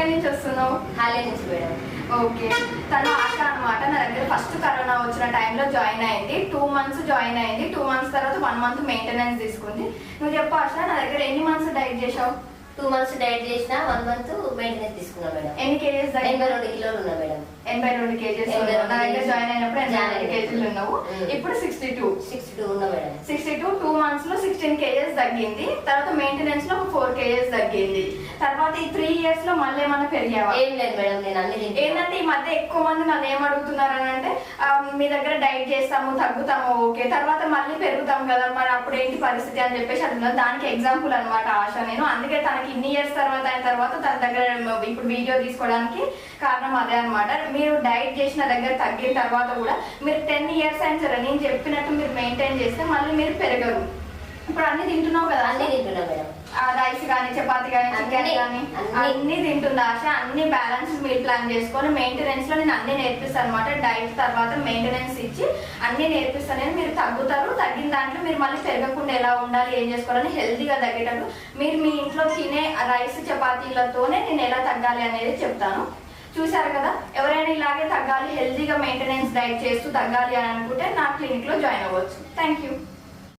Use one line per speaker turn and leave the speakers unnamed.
ఎక్కడి నుంచి వస్తున్నావు?
హాలే నుంచి మేడం
ఓకే. తను ఆశ అనమాట నా దగ్గర ఫస్ట్ కరోనా వచ్చిన టైంలో జాయిన్ అయింది. టూ మంత్స్ జాయిన్ అయింది. టూ మంత్స్ తర్వాత వన్ మంత్ మెయింటెనెన్స్ తీసుకుంది. నువ్వు చెప్పు ఆశ నా దగ్గర ఎన్ని మంత్స్ డైట్ చేసావు
టూ మంత్స్ డైట్ చేసిన వన్ మంత్ మెయింటెనెన్స్ తీసుకున్నా మేడం.
ఎన్ని కేజెస్
ఎనభై రెండు కిలోలు ఉన్నా మేడం.
ఎనభై రెండు కేజెస్ నా దగ్గర జాయిన్ అయినప్పుడు ఎనభై రెండు కేజీలు ఉన్నావు. ఇప్పుడు సిక్స్టీ టూ
సిక్స్టీ టూ ఉన్నా మేడం.
సిక్స్టీ టూ టూ మంత్స్లో సిక్స్టీన్ కేజెస్ తగ్గింది. తర్వాత మెయింటెనెన్స్లో ఫోర్ కేజెస్ తగ్గింది. తర్వాత ఈ త్రీ ఇయర్స్లో మళ్ళీ ఏమైనా పెరిగావా?
ఏం లేదు మేడం నేను అన్ని.
ఏంటంటే ఈ మధ్య ఎక్కువ మంది నన్ను ఏమడుగుతున్నారు అని అంటే మీ దగ్గర డైట్ చేస్తాము తగ్గుతాము ఓకే. తర్వాత మళ్ళీ పెరుగుతాం కదా మరి అప్పుడు ఏంటి పరిస్థితి అని చెప్పేసి అంటున్నారు దానికి ఎగ్జాంపుల్ అన్నమాట ఆశ నేను. అందుకే తనకి ఇన్ని ఇయర్స్ తర్వాత అయిన తర్వాత తన దగ్గర ఇప్పుడు వీడియో తీసుకోవడానికి కారణం అదే అన్నమాట. మీరు డైట్ చేసిన దగ్గర తగ్గిన తర్వాత కూడా మీరు టెన్ ఇయర్స్ అయిన సరే నేను చెప్పినట్టు మీరు మెయింటైన్ చేస్తే మళ్ళీ మీరు పెరగరు. ఇప్పుడు అన్ని తింటున్నావు కదా?
అన్ని
అన్ని
తింటున్నా మేడం.
ఆ రైస్ కానీ చపాతి కానీ చికెన్
అన్ని,
కానీ
అన్ని.
అన్ని తింటుంది ఆశ. అన్ని బ్యాలెన్స్ మీల్ ప్లాన్ చేసుకొని మెయింటెనెన్స్లో నేను అన్ని నేర్పిస్తాను అనమాట డైట్ తర్వాత మెయింటెనెన్స్ ఇచ్చి అన్ని నేర్పిస్తాను. నేను మీరు తగ్గుతారు తగ్గిన దాంట్లో మీరు మళ్ళీ పెరగకుండా ఎలా ఉండాలి ఏం చేసుకోవాలని హెల్తీగా తగ్గేటట్టు మీరు మీ ఇంట్లో తినే రైస్ చపాతీలతోనే నేను ఎలా తగ్గాలి అనేది చెప్తాను. చూసారు కదా? ఎవరైనా ఇలాగే తగ్గాలి హెల్తీగా మెయింటెనెన్స్ డైట్ చేస్తూ తగ్గాలి అని అనుకుంటే నా క్లినిక్లో జాయిన్ అవ్వచ్చు. Thank you